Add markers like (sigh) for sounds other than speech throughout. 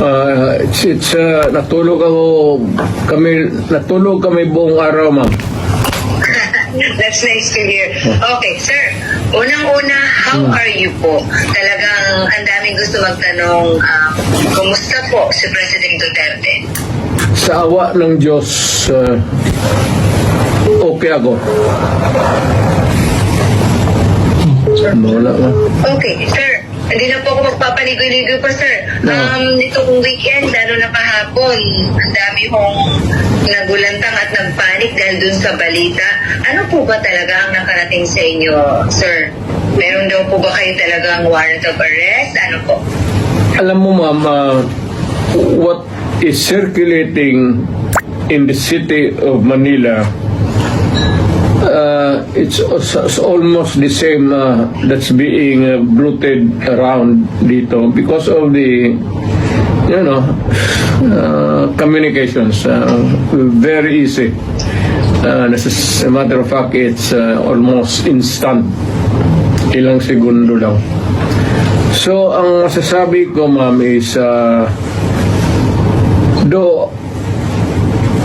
Uh, it's, it's, uh, natulog ako kami natulog kami buong araw ma'am. (laughs) That's nice to hear. Okay, sir. Unang-una, how are you po? Talagang ang daming gusto magtanong, um, kumusta po si President Duterte? Sa awa ng Diyos, uh, okay ako. Wala ma'am. Okay, sir. Hindi na po ako magpapaligoy-ligoy pa, sir. No. Um, nitong weekend, lalo na kahapon, ang dami hong nagulantang at nagpanik dahil dun sa balita. Ano po ba talaga ang nakarating sa inyo, sir? Meron daw po ba kayo talagang warrant of arrest? Ano po? Alam mo ma'am, uh, what is circulating in the city of Manila, uh, it's, it's almost the same uh, that's being uh, bruited around dito because of the you know uh, communications uh, very easy. Uh, as a matter of fact it's uh, almost instant. Ilang segundo lang. So, ang masasabi ko, ma'am, is, uh,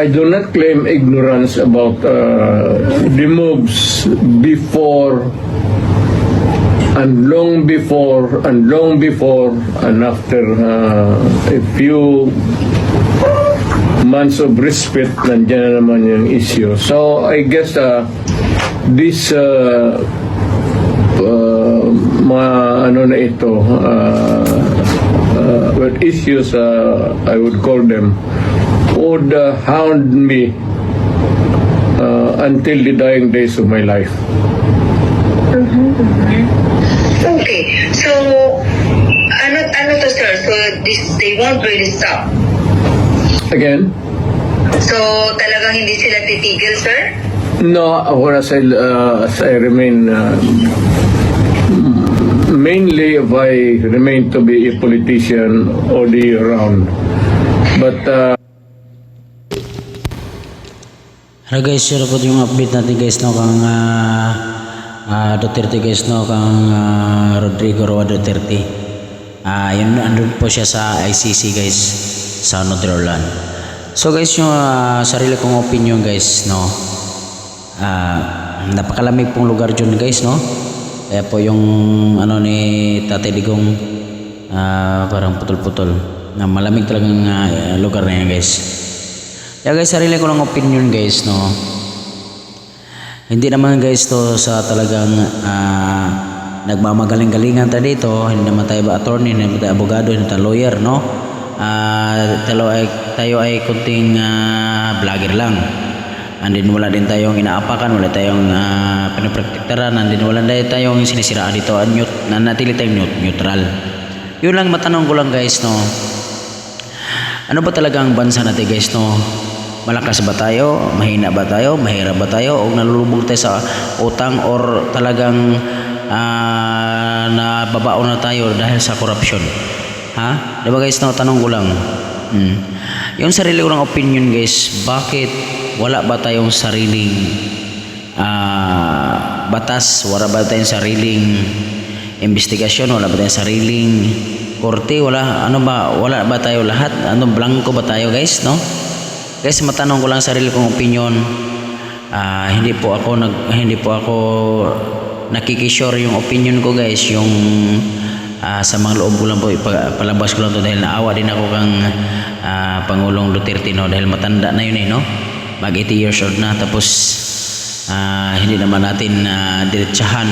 I do not claim ignorance about uh, the moves before and long before and long before and after uh, a few months of respite, nandiyan na naman yung issue. So, I guess uh, this uh, uh, mga ano na ito uh, uh, well, issues uh, I would call them would uh, hound me uh, until the dying days of my life. Okay, so ano ano to sir? So this they won't really stop. Again, So talagang hindi sila titigil, sir? no, ako as I, uh, as I remain uh, mainly if I remain to be a politician all the year round. But uh, Hello guys, share po yung update natin guys no kang ah, ah, Duterte guys no kang ah, Rodrigo Roa Duterte. Ah, yun andun po siya sa ICC guys sa Netherlands. So guys, yung ah, sarili kong opinion guys no. Ah, napakalamig pong lugar dyan guys no. Kaya po yung ano ni Tatay Digong ah, parang putol-putol. Na malamig talagang ah, lugar na yan guys. Yeah guys, sarili ko lang opinion guys, no. Hindi naman guys to sa talagang ah, nagmamagaling-galingan tayo dito. Hindi naman tayo ba attorney, hindi naman tayo abogado, hindi tayo lawyer, no. Ah, tayo ay tayo ay kunting ah, vlogger lang. And then wala din tayong inaapakan, wala tayong uh, pinaprotektaran, and wala din tayong sinisiraan dito. Uh, neut- nanatili tayong neut- neutral. Yun lang matanong ko lang guys, no. Ano ba talaga ang bansa natin guys no? Malakas ba tayo? Mahina ba tayo? Mahirap ba tayo? O nalulubog tayo sa utang or talagang ah, nababaon na tayo dahil sa corruption? Ha? Di ba guys no? Tanong ko lang. Hmm. Yung sarili ko ng opinion guys, bakit wala ba tayong sariling ah, batas? Wala ba tayong sariling investigasyon? Wala ba tayong sariling korte? Wala, ano ba? Wala ba tayo lahat? Ano, blanco ba tayo guys, no? Guys, matanong ko lang sarili kong opinion. Ah, hindi po ako nag hindi po ako nakikishore yung opinion ko guys, yung ah, sa mga loob ko lang po ipa- palabas ko lang to dahil naawa din ako kang ah, Pangulong Duterte no dahil matanda na yun eh no. Mag 80 years old na tapos ah, hindi naman natin uh, diretsahan.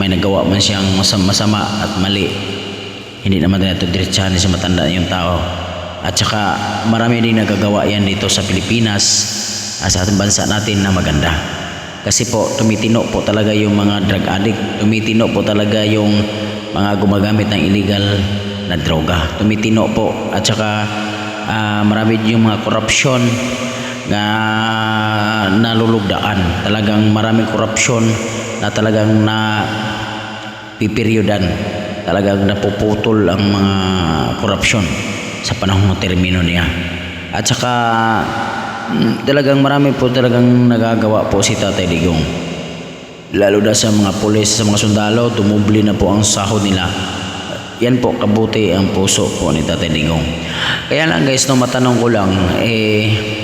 May nagawa man siyang masama, at mali. Hindi naman natin diretsahan siya matanda yung tao. At saka marami din nagagawa yan dito sa Pilipinas ah, sa ating bansa natin na maganda. Kasi po tumitino po talaga yung mga drug addict. Tumitino po talaga yung mga gumagamit ng illegal na droga. Tumitino po. At saka ah, marami yung mga korupsyon na nalulugdaan talagang maraming korupsyon na talagang na pipiryodan. Talagang napuputol ang mga korupsyon sa panahon ng termino niya. At saka mm, talagang marami po talagang nagagawa po si Tatay Digong. Lalo na sa mga pulis sa mga sundalo tumubli na po ang sahod nila. Yan po kabuti ang puso po ni Tatay Digong. Kaya lang guys, no, matanong ko lang, eh,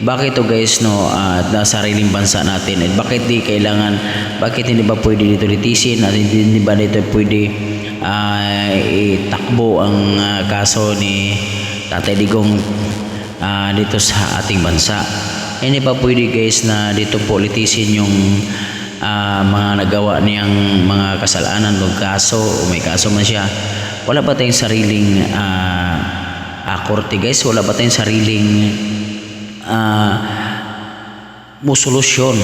bakit to guys no at nasa sariling bansa natin? At bakit di kailangan bakit hindi ba pwede dito litisin? At hindi, hindi ba dito pwede ah, itakbo ang ah, kaso ni Tatay Digong ah, dito sa ating bansa? Hindi pa pwede guys na dito po litisin yung ah, mga nagawa niyang mga kasalanan o kaso o may kaso man siya. Wala ba tayong sariling ah, ah, korte guys. Wala ba tayong sariling ah musolusyon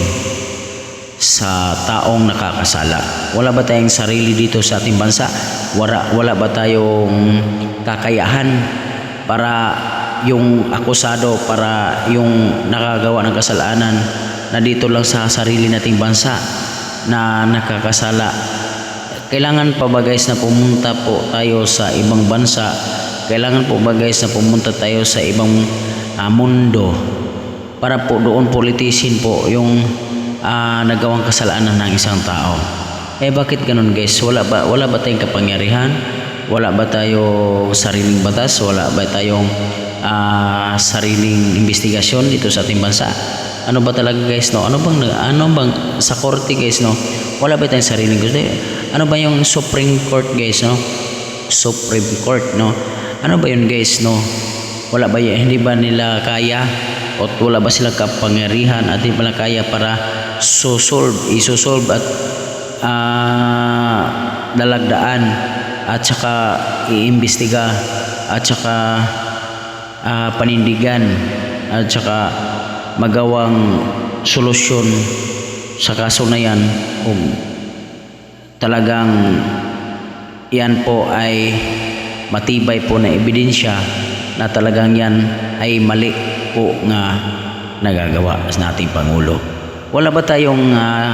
sa taong nakakasala. Wala ba tayong sarili dito sa ating bansa? Wala, wala ba tayong kakayahan para yung akusado, para yung nakagawa ng kasalanan na dito lang sa sarili nating bansa na nakakasala. Kailangan pa ba guys na pumunta po tayo sa ibang bansa? Kailangan po ba guys na pumunta tayo sa ibang ah, mundo para po doon politisin po yung ah, nagawang kasalanan ng isang tao. Eh bakit ganun guys? Wala ba wala ba tayong kapangyarihan? Wala ba tayong sariling batas? Wala ba tayong ah, sariling investigasyon dito sa ating bansa? Ano ba talaga guys no? Ano bang ano bang sa korte guys no? Wala ba tayong sariling gusto? Ano ba yung Supreme Court guys no? Supreme Court no? Ano ba yun guys no? Wala ba y- hindi ba nila kaya o wala ba silang kapangyarihan at hindi ba nila kaya para susolve, isosolve at ah, dalagdaan at saka iimbestiga at saka ah, panindigan at saka magawang solusyon sa kaso na yan kung talagang yan po ay matibay po na ebidensya na talagang yan ay mali po nga nagagawa sa ating Pangulo. Wala ba tayong ah,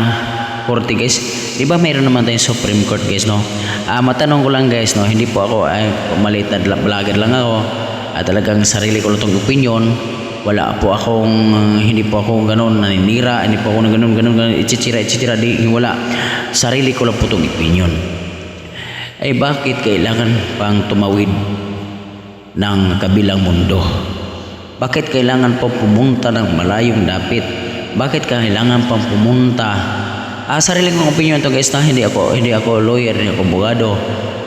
korte guys? Di ba mayroon naman tayong Supreme Court guys no? Ah, matanong ko lang guys no, hindi po ako ay maliit na vlogger lang ako. At talagang sarili ko lang itong opinion. Wala po akong, ah, hindi po ako ganun naninira, hindi po ako na ganun, ganun, ganun, ichitira, ichitira, di, wala. Sarili ko lang po itong opinion ay bakit kailangan pang tumawid ng kabilang mundo? Bakit kailangan pa pumunta ng malayong dapit? Bakit kailangan pang pumunta? Ah, sarili kong opinion to guys na hindi ako hindi ako lawyer, hindi ako abogado.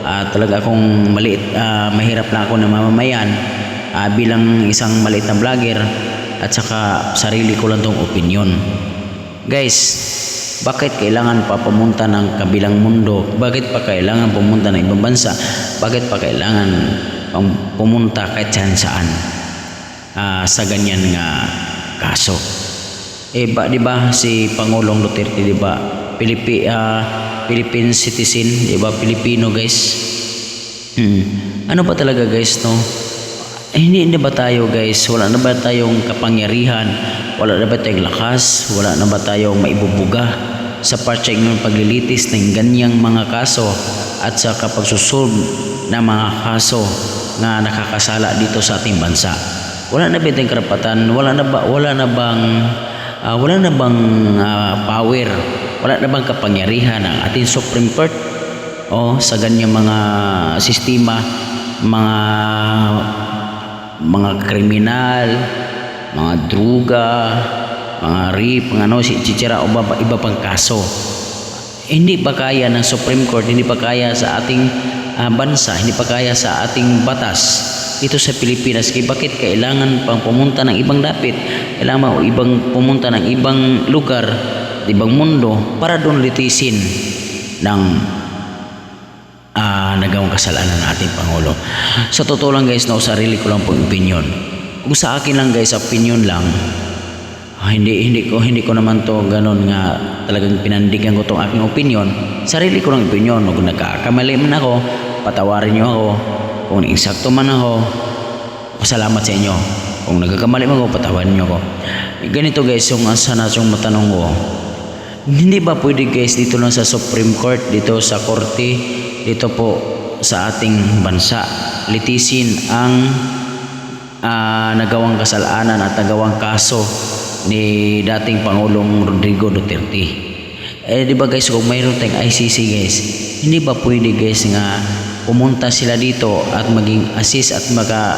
Ah, talaga akong maliit, ah, mahirap lang ako na mamamayan ah, bilang isang maliit na vlogger at saka sarili ko lang tong opinion. Guys, bakit kailangan pa pumunta ng kabilang mundo? Bakit pa kailangan pumunta ng ibang bansa? Bakit pa kailangan pumunta kahit saan saan ah, sa ganyan nga kaso? Eh ba, di ba si Pangulong Duterte, di ba? Pilipi, ah, Philippine citizen, di ba? Pilipino, guys. Hmm. Ano ba talaga, guys, no? Eh, hindi na ba tayo guys, wala na ba tayong kapangyarihan, wala na ba tayong lakas, wala na ba tayong maibubuga sa parteng ng paglilitis ng ganyang mga kaso at sa kapagsusolve ng mga kaso na nakakasala dito sa ating bansa. Wala na ba tayong karapatan, wala na ba wala na bang ah, wala na bang ah, power, wala na bang kapangyarihan ang ating Supreme Court? O sa ganyang mga sistema, mga mga kriminal, mga druga, mga rape, mga ano, si chichira o iba, iba pang kaso. Hindi pa kaya ng Supreme Court, hindi pa kaya sa ating ah, bansa, hindi pa kaya sa ating batas dito sa Pilipinas. Kaya bakit kailangan pang pumunta ng ibang dapit? Kailangan mo ibang pumunta ng ibang lugar, ibang mundo para doon litisin ng ah nagawang kasalanan ng ating Pangulo. Sa totoo lang guys, no, sarili ko lang po opinion. Kung sa akin lang guys, opinion lang, ah, hindi hindi ko hindi ko naman to ganun nga talagang pinandigan ko tong aking opinion. Sarili ko lang opinion. Kung nagkakamali man ako, patawarin niyo ako. Kung insakto man ako, pasalamat sa inyo. Kung nagkakamali man ako, patawarin niyo ako. Ganito guys, yung sana yung matanong ko, hindi ba pwede guys dito lang sa Supreme Court, dito sa korte, dito po sa ating bansa, litisin ang ah, nagawang kasalanan at nagawang kaso ni dating Pangulong Rodrigo Duterte. Eh di ba guys, kung mayroon tayong ICC guys, hindi ba pwede guys nga pumunta sila dito at maging assist at maka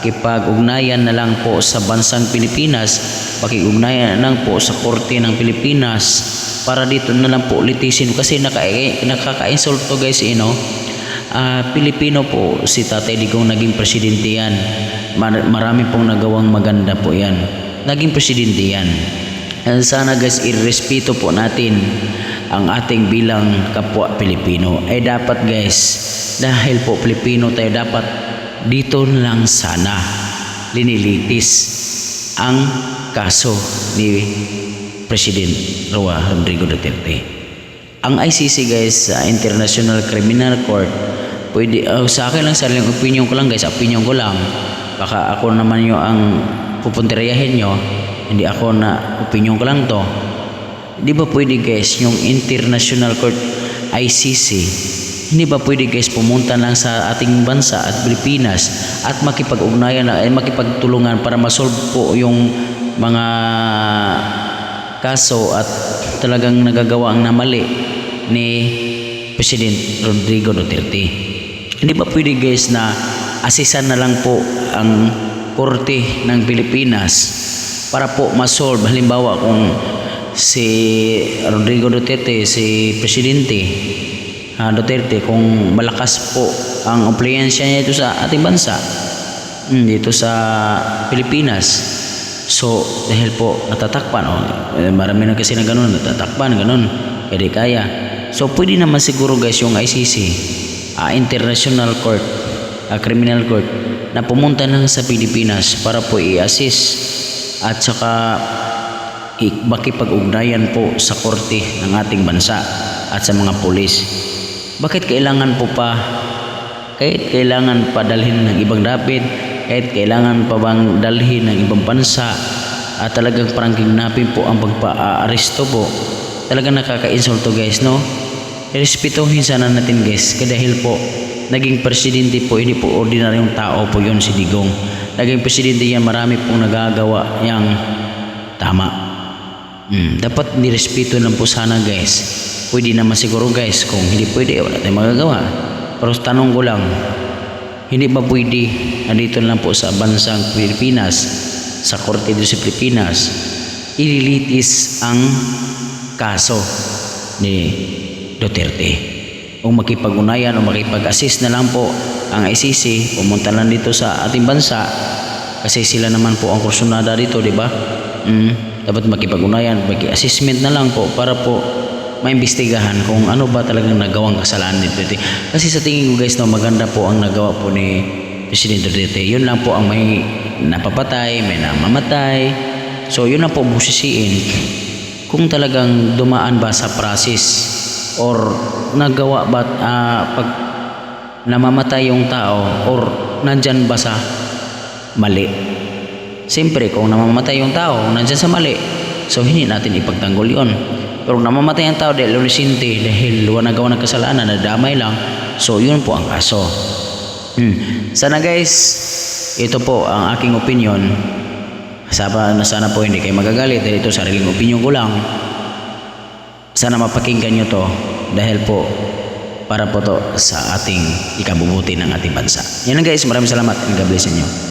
makipag-ugnayan na lang po sa bansang Pilipinas, pakikugnayan na lang po sa korte ng Pilipinas para dito na lang po litisin kasi naka, nakaka-insult to guys, you know. Ah, Pilipino po si Tatay Digong naging presidente yan. Mar- marami pong nagawang maganda po yan. Naging presidente yan. And sana guys, irespeto po natin ang ating bilang kapwa Pilipino. Eh dapat guys, dahil po Pilipino tayo dapat dito lang sana linilitis ang kaso ni President Roa Rodrigo Duterte. Ang ICC guys sa International Criminal Court pwede uh, sa akin lang sariling opinion ko lang guys opinion ko lang baka ako naman yung ang pupunteriyahin nyo hindi ako na opinion ko lang to di ba pwede guys yung International Court ICC hindi ba pwede guys pumunta lang sa ating bansa at Pilipinas at makipag-ugnayan na ay makipagtulungan para masolve po yung mga kaso at talagang nagagawa ang namali ni President Rodrigo Duterte. Hindi ba pwede guys na asisan na lang po ang korte ng Pilipinas para po masolve halimbawa kung si Rodrigo Duterte, si Presidente ah, Duterte kung malakas po ang oplyensya niya dito sa ating bansa mm, dito sa Pilipinas So, dahil po natatakpan, oh, eh, marami na kasi na ganun, natatakpan, ganun, kaya di kaya. So, pwede naman siguro guys yung ICC, ah, International Court, ah, Criminal Court, na pumunta lang sa Pilipinas para po i-assist at saka makipag-ugnayan po sa korte ng ating bansa at sa mga pulis. Bakit kailangan po pa? Kahit kailangan pa dalhin ng ibang dapit, kahit kailangan pa bang dalhin ng ibang bansa at talagang parang kidnapping po ang pagpa-aresto po. Talagang nakaka-insulto guys no? Respetuhin sana natin guys kasi dahil po naging presidente po hindi po ordinaryong tao po yun si Digong. Naging presidente yan marami pong nagagawa yang tama. Hmm, dapat nirespeto lang po sana guys pwede naman siguro guys kung hindi pwede wala tayong magagawa pero tanong ko lang hindi ba pwede nandito lang po sa bansang Pilipinas, sa Korte sa Pilipinas, ililitis ang kaso ni Duterte. O makipag-unayan o makipag-assist na lang po ang ICC, pumunta lang dito sa ating bansa kasi sila naman po ang kursunada dito, di ba? Mm, dapat makipag-unayan, maki-assessment na lang po para po maimbestigahan kung ano ba talagang nagawang kasalanan ni Duterte. Kasi sa tingin ko guys, no, maganda po ang nagawa po ni President Duterte. Yun lang po ang may napapatay, may namamatay. So yun lang po busisiin kung talagang dumaan ba sa process or nagawa ba ah, pag namamatay yung tao or nandyan ba sa mali. Siyempre, kung namamatay yung tao, nandyan sa mali, so hindi natin ipagtanggol yun. Pero namamatay ang tao dahil inosente, dahil wala nagawa ng kasalanan, nadamay lang, so yun po ang kaso. Hmm. Sana guys, ito po ang aking opinion. Sana, sana po hindi kayo magagalit dahil ito sariling opinion ko lang. Sana mapakinggan nyo to dahil po para po to sa ating ikabubuti ng ating bansa. Yan lang guys, maraming salamat and God bless inyo.